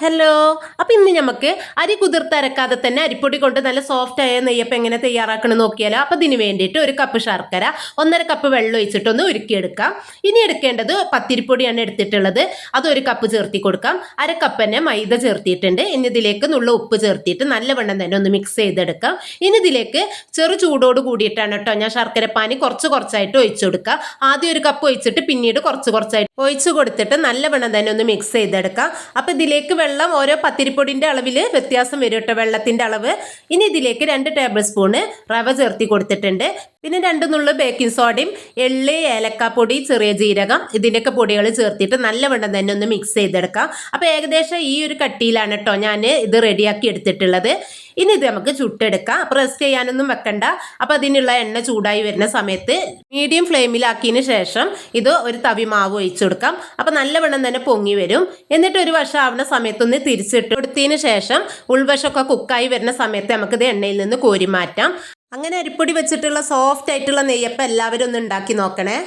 Hello അപ്പം ഇന്ന് നമുക്ക് അരി കുതിർത്തരക്കാതെ തന്നെ അരിപ്പൊടി കൊണ്ട് നല്ല സോഫ്റ്റ് ആയ നെയ്യപ്പം എങ്ങനെ തയ്യാറാക്കണം നോക്കിയാലോ. അപ്പം ഇതിന് വേണ്ടിയിട്ട് ഒരു കപ്പ് ശർക്കര ഒന്നര കപ്പ് വെള്ളം ഒഴിച്ചിട്ടൊന്ന് ഉരുക്കിയെടുക്കാം. ഇനി എടുക്കേണ്ടത് പത്തിരിപ്പൊടിയാണ് എടുത്തിട്ടുള്ളത്. അത് ഒരു കപ്പ് ചേർത്തി കൊടുക്കാം. അര കപ്പ് തന്നെ മൈദ ചേർത്തിയിട്ടുണ്ട്. ഇനി ഇതിലേക്ക് നുള്ള ഉപ്പ് ചേർത്തിയിട്ട് നല്ലവണ്ണം തന്നെ ഒന്ന് മിക്സ് ചെയ്തെടുക്കാം. ഇനി ഇതിലേക്ക് ചെറു ചൂടോട് കൂടിയിട്ടാണ് കേട്ടോ ഞാൻ ശർക്കരപ്പാനി കുറച്ച് കുറച്ചായിട്ട് ഒഴിച്ചു കൊടുക്കുക. ആദ്യം ഒരു കപ്പ് ഒഴിച്ചിട്ട് പിന്നീട് കുറച്ച് കുറച്ചായിട്ട് ഒഴിച്ചു കൊടുത്തിട്ട് നല്ലവണ്ണം തന്നെ ഒന്ന് മിക്സ് ചെയ്തെടുക്കാം. അപ്പം ഇതിലേക്ക് വെള്ളം ഓരോ പത്തിരിപ്പൊടിന്റെ അളവിൽ വ്യത്യാസം വരും കേട്ടോ വെള്ളത്തിന്റെ അളവ്. ഇനി ഇതിലേക്ക് രണ്ട് ടേബിൾ സ്പൂണ് റവ ചേർത്തി കൊടുത്തിട്ടുണ്ട്. പിന്നെ രണ്ട് നുള്ളു ബേക്കിംഗ് സോഡയും എള്ള് ഏലക്കാപ്പൊടി ചെറിയ ജീരകം ഇതിന്റെയൊക്കെ പൊടികൾ ചേർത്തിട്ട് നല്ലവണ്ണം തന്നെ ഒന്ന് മിക്സ് ചെയ്തെടുക്കാം. അപ്പോൾ ഏകദേശം ഈ ഒരു കട്ടിയിലാണ് കേട്ടോ ഞാൻ ഇത് റെഡിയാക്കി എടുത്തിട്ടുള്ളത്. ഇനി ഇത് നമുക്ക് ചുട്ടെടുക്കാം. റെസ്റ്റ് ചെയ്യാനൊന്നും വെക്കണ്ട. അപ്പോൾ അതിനുള്ള എണ്ണ ചൂടായി വരുന്ന സമയത്ത് മീഡിയം ഫ്ലെയിമിലാക്കിയതിന് ശേഷം ഇത് ഒരു തവി മാവ് ഒഴിച്ചു കൊടുക്കാം. അപ്പോൾ നല്ലവണ്ണം തന്നെ പൊങ്ങി വരും. എന്നിട്ട് ഒരു വശം ആവുന്ന സമയത്തൊന്ന് തിരിച്ചിട്ട് കൊടുത്തതിന് ശേഷം ഉൾവശമൊക്കെ കുക്കായി വരുന്ന സമയത്ത് നമുക്കിത് എണ്ണയിൽ നിന്ന് കോരി മാറ്റാം. അങ്ങനെ അരിപ്പൊടി വെച്ചിട്ടുള്ള സോഫ്റ്റ് ആയിട്ടുള്ള നെയ്യപ്പം എല്ലാവരും ഒന്ന് ഉണ്ടാക്കി നോക്കണേ.